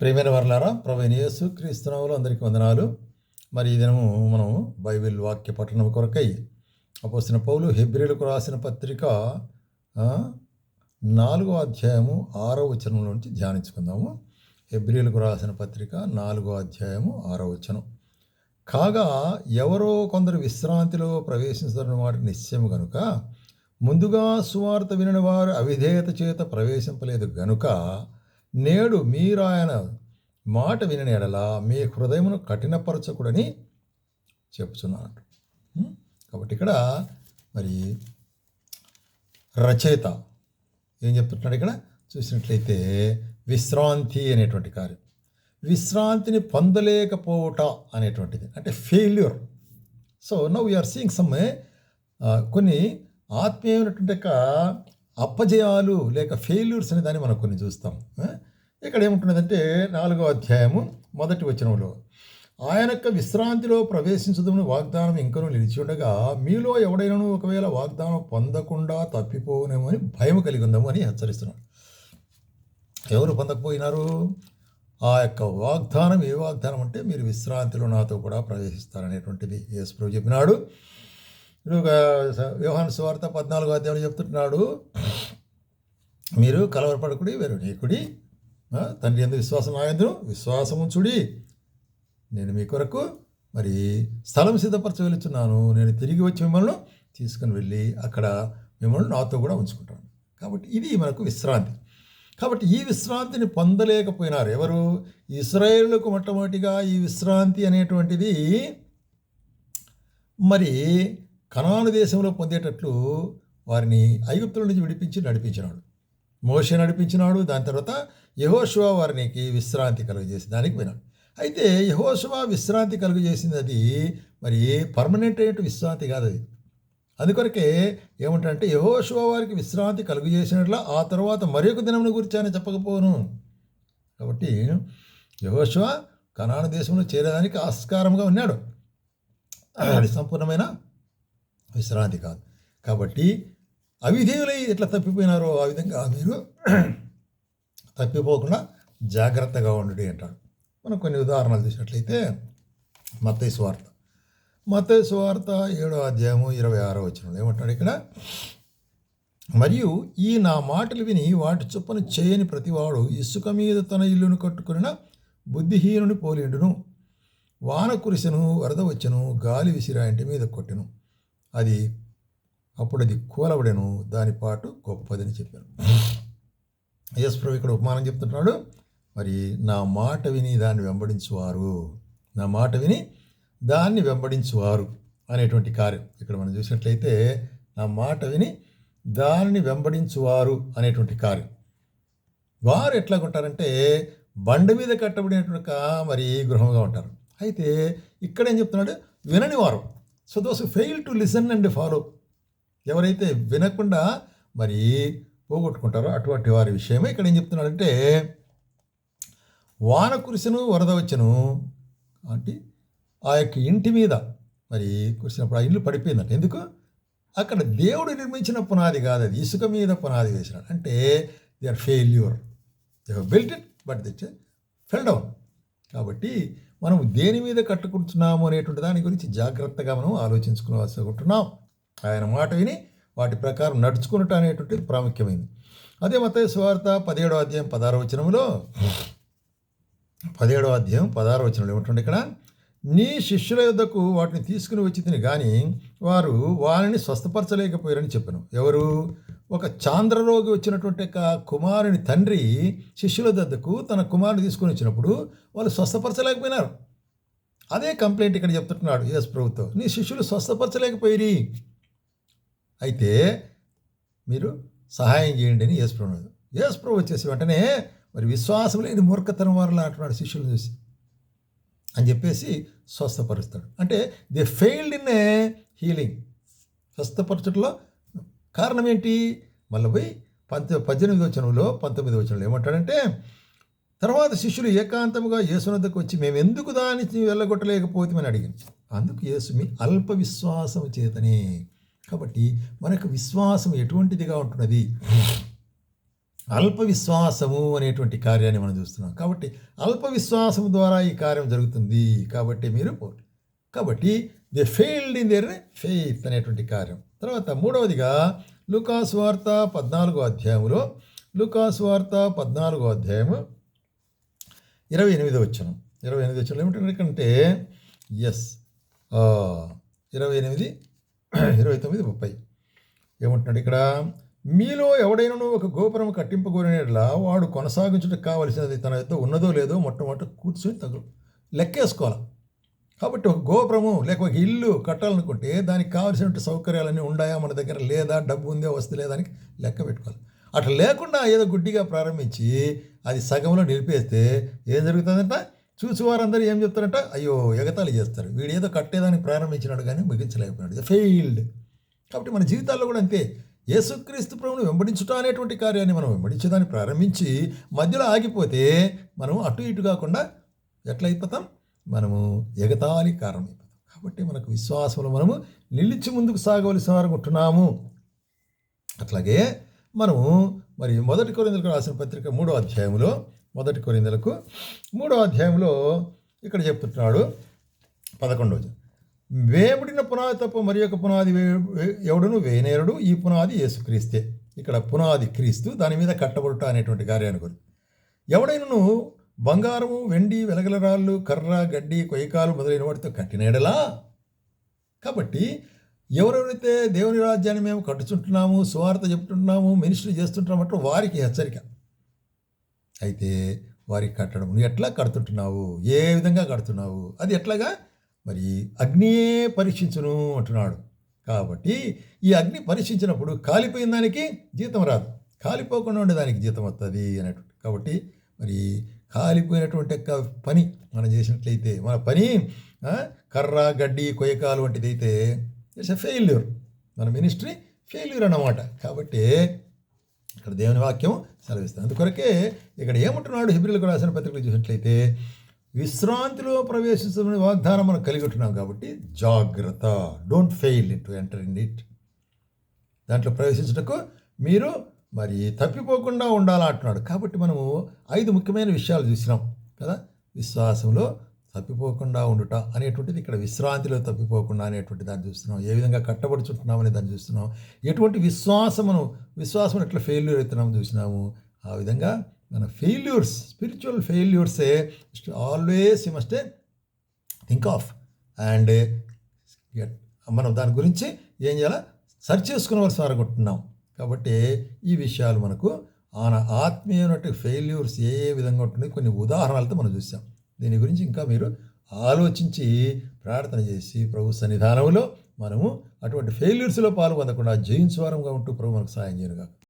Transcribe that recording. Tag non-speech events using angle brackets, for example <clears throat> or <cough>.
ప్రేమైన వర్లారా ప్రవీణ యేసు క్రీస్తునావులు అందరికీ వందనాలు. మరి ఈ దినము మనం బైబిల్ వాక్య పఠనం కొరకై అపోసిన పౌలు హెబ్రిలకు రాసిన పత్రిక నాలుగో అధ్యాయము ఆరో వచనం నుంచి ధ్యానించుకుందాము. హెబ్రిలకు రాసిన పత్రిక నాలుగో అధ్యాయము ఆరో వచనం. కాగా ఎవరో కొందరు విశ్రాంతిలో ప్రవేశించడం మాట నిశ్చయము గనుక ముందుగా సువార్త వినిన వారు అవిధేయత చేత ప్రవేశింపలేదు గనుక నేడు మీరాయన మాట విని ఎడలా మీ హృదయమును కఠినపరచకూడని చెప్తున్నాడు కాబట్టి ఇక్కడ మరి రచయిత ఏం చెప్తున్నాడు ఇక్కడ? చూసినట్లయితే విశ్రాంతి అనేటువంటి కార్యం. విశ్రాంతిని పొందలేకపోవట అనేటువంటిది. అంటే failure so now we are seeing some కొన్ని ఆత్మీయమైనటువంటి యొక్క అప్పజయాలు లేక ఫెయిల్యూర్స్ అనే దాన్ని మనం కొన్ని చూస్తాం. ఇక్కడ ఏముంటున్నదంటే నాలుగో అధ్యాయము మొదటి వచనంలో ఆయన యొక్క విశ్రాంతిలో ప్రవేశించదని వాగ్దానం ఇంకనూ నిలిచి ఉండగా మీలో ఎవడైనాను ఒకవేళ వాగ్దానం పొందకుండా తప్పిపోనేమో అని భయం కలిగి ఉందాము అని హెచ్చరిస్తున్నాడు. ఎవరు పొందకపోయినారు? ఆ యొక్క వాగ్దానం ఏ వాగ్దానం అంటే మీరు విశ్రాంతిలో నాతో కూడా ప్రవేశిస్తారనేటువంటిది. యేసుప్రభు చెప్పినాడు. వ్యూహాన్ సువార్త పద్నాలుగో అధ్యాయంలో చెప్తున్నాడు మీరు కలవరపడకుడి వేరు నీకుడి తండ్రి ఎందుకు విశ్వాసం నాయందును విశ్వాసం ఉంచుడి. నేను మీ కొరకు మరి స్థలం సిద్ధపరచ వెళ్తున్నాను నేను తిరిగి వచ్చి మిమ్మల్ని తీసుకుని వెళ్ళి అక్కడ మిమ్మల్ని నాతో కూడా ఉంచుకుంటాను. కాబట్టి ఇది మనకు విశ్రాంతి. కాబట్టి ఈ విశ్రాంతిని పొందలేకపోయినారు ఎవరు? ఇస్రాయేళ్ళకు మొట్టమొదటిగా ఈ విశ్రాంతి అనేటువంటిది మరి కనాను దేశంలో పొందేటట్లు వారిని ఐగుప్తుల నుంచి విడిపించి నడిపించినాడు. మోషే నడిపించినాడు. దాని తర్వాత యహోశివ వారికి విశ్రాంతి కలుగజేసి దానికి పోయినాడు. అయితే యహోశివ విశ్రాంతి కలుగజేసింది అది మరి పర్మనెంట్ అయినట్టు విశ్రాంతి కాదు అది. అందుకొరకే ఏమంటారంటే యహోశివ వారికి విశ్రాంతి కలుగజేసినట్ల ఆ తర్వాత మరొక దినమును గురించి ఆయన చెప్పకపోను కాబట్టి యహోశివ కనాను దేశంలో చేరేదానికి ఆస్కారంగా ఉన్నాడు. అది సంపూర్ణమైన విశ్రాంతి కాదు. కాబట్టి అవిధేయులై ఎట్లా తప్పిపోయినారో ఆ విధంగా మీరు <clears throat> తప్పిపోకుండా జాగ్రత్తగా ఉండు అంటాడు. మనం కొన్ని ఉదాహరణలు చూసినట్లయితే మత్తయి స్వార్థ. మత్తయి స్వార్థ ఏడో అధ్యాయము ఇరవై ఆరో వచ్చిన ఏమంటాడు ఇక్కడ? మరియు ఈ నా మాటలు విని వాటి చొప్పున చేయని ప్రతివాడు ఇసుక మీద తన ఇల్లును కట్టుకున్న బుద్ధిహీనుని పోలిండును వాన కురిసెను వరద వచ్చెను గాలి విసిరా ఇంటి మీద కొట్టెను. అది అప్పుడు అది కూలబడెను దాని పాటు గొప్పదని చెప్పాను. యశ్ ప్రభు ఇక్కడ ఉపమానం చెప్తున్నాడు మరి నా మాట విని దాన్ని వెంబడించువారు నా మాట విని దాన్ని వెంబడించువారు అనేటువంటి కార్యం. ఇక్కడ మనం చూసినట్లయితే నా మాట విని దానిని వెంబడించువారు అనేటువంటి కార్యం. వారు ఎట్లా ఉంటారంటే బండ మీద కట్టబడినటువంటి మరి గృహంగా ఉంటారు. అయితే ఇక్కడ ఏం చెప్తున్నాడు? వినని వారు. So those fail to listen and follow ఎవరైతే వినకుండా మరి పోగొట్టుకుంటారో అటువంటి వారి విషయమే ఇక్కడ ఏం చెప్తున్నాడంటే వాన కురిసెను వరద వచ్చెను. అంటే ఆ యొక్క ఇంటి మీద మరి కురిసినప్పుడు ఆ ఇల్లు పడిపోయిందంట. ఎందుకు? అక్కడ దేవుడు నిర్మించిన పునాది కాదు అది. ఇసుక మీద పునాది వేసినాడు. అంటే they are failure they have built it but it fell down కాబట్టి మనం దేని మీద కట్టుకుంటున్నాము అనేటువంటి దాని గురించి జాగ్రత్తగా మనం ఆలోచించుకోవాల్సి ఉంటున్నాం ఆయన మాట విని వాటి ప్రకారం నడుచుకున్నట్టు అనేటువంటిది ప్రాముఖ్యమైంది. అదే మత స్వార్థ పదిహేడో అధ్యాయం పదహారో వచనంలో పదిహేడో అధ్యాయం పదహారో వచనంలో ఏమిటండి ఇక్కడ? నీ శిష్యుల యొద్దకు వాటిని తీసుకుని వచ్చి తిని కానీ వారు వారిని స్వస్థపరచలేకపోయారని చెప్పాను. ఎవరు? ఒక చాంద్రరోగి వచ్చినటువంటి కుమారుని తండ్రి శిష్యుల దద్దకు తన కుమారుని తీసుకొని వచ్చినప్పుడు వాళ్ళు స్వస్థపరచలేకపోయినారు. అదే కంప్లైంట్ ఇక్కడ చెప్తున్నాడు యేసు ప్రభుత్వం నీ శిష్యులు స్వస్థపరచలేకపోయి అయితే మీరు సహాయం చేయండి అని యేసు ప్రభు యేసు ప్రభు వచ్చేసి వెంటనే మరి విశ్వాసం లేని మూర్ఖతరం వారిలా అంటున్నాడు శిష్యులు చూసి అని చెప్పేసి స్వస్థపరుస్తాడు. అంటే they failed in a healing స్వస్థపరచడంలో కారణం ఏంటి? మళ్ళీ పోయి పంత పద్దెనిమిది వచనంలో పంతొమ్మిది వచనంలో ఏమంటాడంటే తర్వాత శిష్యులు ఏకాంతముగా యేసునద్దకు వచ్చి మేము ఎందుకు దాన్ని వెళ్ళగొట్టలేకపోతామని అడిగింది అందుకు యేసు మీ అల్ప విశ్వాసం చేతనే. కాబట్టి మనకు విశ్వాసం ఎటువంటిదిగా ఉంటున్నది? అల్ప విశ్వాసము అనేటువంటి కార్యాన్ని మనం చూస్తున్నాం. కాబట్టి అల్ప విశ్వాసం ద్వారా ఈ కార్యం జరుగుతుంది. కాబట్టి మీరు కాబట్టి they failed in their faith అనేటువంటి కార్యం. తర్వాత మూడవదిగా లుకాస్ వార్త పద్నాలుగో అధ్యాయంలో లుకాస్ వార్త పద్నాలుగో అధ్యాయము ఇరవై ఎనిమిది వచ్చిన ఇరవై ఎనిమిది వచ్చిన ఏమిటంటే ఎస్ ఇరవై ఎనిమిది ఇరవై తొమ్మిది ముప్పై. ఏమంటున్నాడు ఇక్కడ? మీలో ఎవడైనను ఒక గోపురం కట్టింపగోరినట్లా వాడు కొనసాగించడానికి కావలసినది తన యొక్క ఉన్నదో లేదో మొట్టమొదట కూర్చొని తగులు లెక్కేసుకోవాలి? కాబట్టి ఒక గోపురము లేక ఒక ఇల్లు కట్టాలనుకుంటే దానికి కావాల్సిన సౌకర్యాలన్నీ ఉన్నాయా మన దగ్గర లేదా? డబ్బు ఉందే? వస్తే లేదా? అని లెక్క పెట్టుకోవాలి. అట్లా లేకుండా ఏదో గుడ్డిగా ప్రారంభించి అది సగంలో నిలిపేస్తే ఏం జరుగుతుందంట? చూసి వారందరూ ఏం చెప్తారంట? అయ్యో ఎగతాళి చేస్తారు. వీడు ఏదో కట్టేదానికి ప్రారంభించినాడు కానీ ముగించలేకపోయాడు ఫెయిల్డ్ కాబట్టి మన జీవితాల్లో కూడా అంతే. యేసుక్రీస్తు ప్రభుని వెంబడించుట అనేటువంటి కార్యాన్ని మనం వెంబడించేదాన్ని ప్రారంభించి మధ్యలో ఆగిపోతే మనం అటు ఇటు కాకుండా ఎట్లా అయిపోతాం? మనము ఎగతాళి కారణం కాబట్టి మనకు విశ్వాసంలో మనము నిలిచి ముందుకు సాగవలసిన వారు ఉంటున్నాము. అట్లాగే మనము మరి మొదటి కొరిందలకు రాసిన పత్రిక మూడో అధ్యాయంలో మొదటి కొరిందలకు మూడో అధ్యాయంలో ఇక్కడ చెప్తున్నాడు పదకొండవ వేముడిన పునాది తప్ప మరి యొక్క పునాది ఎవడును? వేనేరుడు ఈ పునాది యేసుక్రీస్తే. ఇక్కడ పునాది క్రీస్తు దాని మీద కట్టబడుట అనేటువంటి కార్యాన్ని గురించి ఎవడైనను బంగారము వెండి వెలగల రాళ్ళు కర్ర గడ్డి కొయ్యకాలు మొదలైన వాటితో కట్టినేడలా కాబట్టి ఎవరెవరైతే దేవుని రాజ్యాన్ని మేము కట్టుచుంటున్నాము స్వార్థ చెప్తుంటున్నాము మినిస్ట్రీ చేస్తుంటున్నాము అంటే వారికి హెచ్చరిక. అయితే వారికి కట్టడం నువ్వు ఎట్లా కడుతుంటున్నావు? ఏ విధంగా కడుతున్నావు? అది ఎట్లాగా? మరి అగ్నియే పరీక్షించును అంటున్నాడు. కాబట్టి ఈ అగ్ని పరీక్షించినప్పుడు కాలిపోయిన దానికి జీతం రాదు. కాలిపోకుండా ఉండే దానికి జీతం వస్తుంది అనేటువంటి కాబట్టి మరి కాలిపోయినటువంటి యొక్క పని మనం చేసినట్లయితే మన పని కర్ర గడ్డి కొయ్యకాలు వంటిది అయితే ఇట్స్ ఎ ఫెయిల్యూర్ మన మినిస్ట్రీ ఫెయిల్యూర్ అన్నమాట. కాబట్టి ఇక్కడ దేవుని వాక్యం సెలవిస్తుంది. అందుకొరకే ఇక్కడ ఏమంటున్నాడు? హిబ్రిలకు రాసిన పత్రికలు చూసినట్లయితే విశ్రాంతిలో ప్రవేశించమని వాగ్దానం మనం కలిగి ఉంటున్నాం కాబట్టి జాగ్రత్త. Don't fail to enter in it దాంట్లో ప్రవేశించటకు మీరు మరి తప్పిపోకుండా ఉండాలంటున్నాడు కాబట్టి మనము ఐదు ముఖ్యమైన విషయాలు చూసినాం కదా? విశ్వాసంలో తప్పిపోకుండా ఉండుట అనేటువంటిది ఇక్కడ విశ్రాంతిలో తప్పిపోకుండా అనేటువంటి దాన్ని చూస్తున్నాం. ఏ విధంగా కట్టబడుచుంటున్నాం అనే దాన్ని చూస్తున్నాం. ఎటువంటి విశ్వాసమును విశ్వాసం ఎట్లా ఫెయిల్యూర్ అవుతున్నామో చూసినాము? ఆ విధంగా మన failures spiritual ఫెయిల్యూర్సే always you must think of and మనం దాని గురించి ఏం చేయాలా? సర్చ్ చేసుకునవలసి అనుకుంటున్నాం కాబట్టి ఈ విషయాలు మనకు ఆన ఆత్మీయనటి ఫెయిల్యూర్స్ ఏ ఏ విధంగా ఉంటుంది కొన్ని ఉదాహరణలతో మనం చూసాం. దీని గురించి ఇంకా మీరు ఆలోచించి ప్రార్థన చేసి ప్రభు సన్నిధానంలో మనము అటువంటి ఫెయిల్యూర్స్లో పాల్గొనకుండా జయించువారంగా ఉంటూ ప్రభు మనకు సాయం చేయనుగా